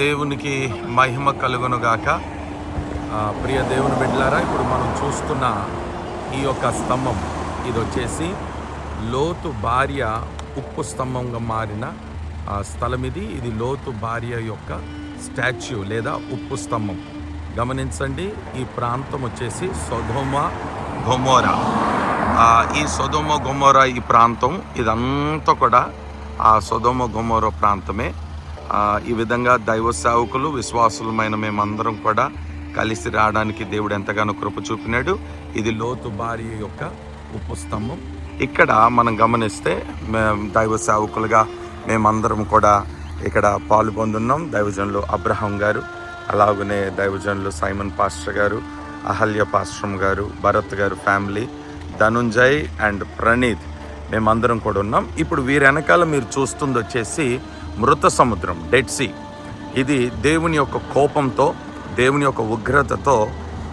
దేవునికి మహిమ కలుగునుగాక. ప్రియ దేవుని బిడ్డలారా ఇప్పుడు మనం చూస్తున్న ఈ యొక్క స్తంభం ఇది వచ్చేసి లోతు భార్య ఉప్పు స్తంభంగా మారిన స్థలం ఇది ఇది లోతు భార్య యొక్క స్టాచ్యూ లేదా ఉప్పు స్తంభం. గమనించండి ఈ ప్రాంతం వచ్చేసి సొధోమ గొమోరా. ఈ సొధోమ గొమోరా ఈ ప్రాంతం. ఇదంతా కూడా ఆ సొధోమ గొమోరా ప్రాంతమే. ఈ విధంగా దైవ సేవకులు విశ్వాసులమైన మేమందరం కూడా కలిసి రావడానికి దేవుడు ఎంతగానో కృప చూపినాడు. ఇది లోతు భార్య యొక్క ఉపస్తంభం ఇక్కడ మనం గమనిస్తే మేము దైవ సేవకులుగా మేమందరం కూడా ఇక్కడ పాలు పొందున్నాం. దైవజనులు అబ్రహం గారు అలాగనే దైవజనులు సైమన్ పాస్టర్ గారు అహల్య పాస్ట్రం గారు భరత్ గారు ఫ్యామిలీ ధనుంజయ్ అండ్ ప్రణీత్ మేమందరం కూడా ఉన్నాం. ఇప్పుడు వీరి వెనకాల మీరు చూస్తుంది వచ్చేసి మృత సముద్రం డెడ్ సీ ఇది దేవుని యొక్క కోపంతో దేవుని యొక్క ఉగ్రతతో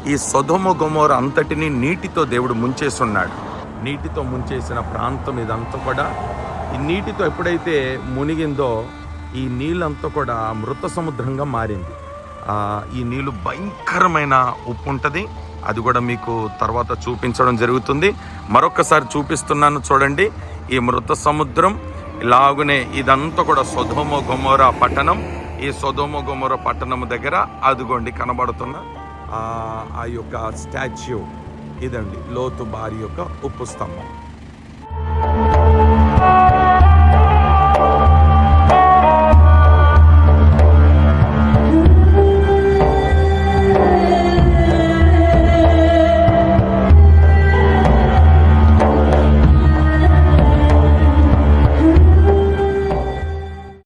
ఈ సొదొమ గుమోర అంతటిని నీటితో దేవుడు ముంచేసి ఉన్నాడు నీటితో ముంచేసిన ప్రాంతం ఇదంతా కూడా ఈ నీటితో ఎప్పుడైతే మునిగిందో ఈ నీళ్ళంతా కూడా మృత సముద్రంగా మారింది. ఈ నీళ్ళు భయంకరమైన ఉప్పు ఉంటుంది. అది కూడా మీకు తర్వాత చూపించడం జరుగుతుంది. మరొకసారి చూపిస్తున్నాను చూడండి. ఈ మృత సముద్రం ఇలాగునే ఇదంతా కూడా సొదోమ గొమోర పట్టణం. ఈ సొధోమ గొమోర పట్టణం దగ్గర అదిగోండి కనబడుతున్న ఆ, ఆ యొక్క స్టాచ్యూ. ఇదండి లోతు బారి యొక్క ఉప్పు స్తంభం.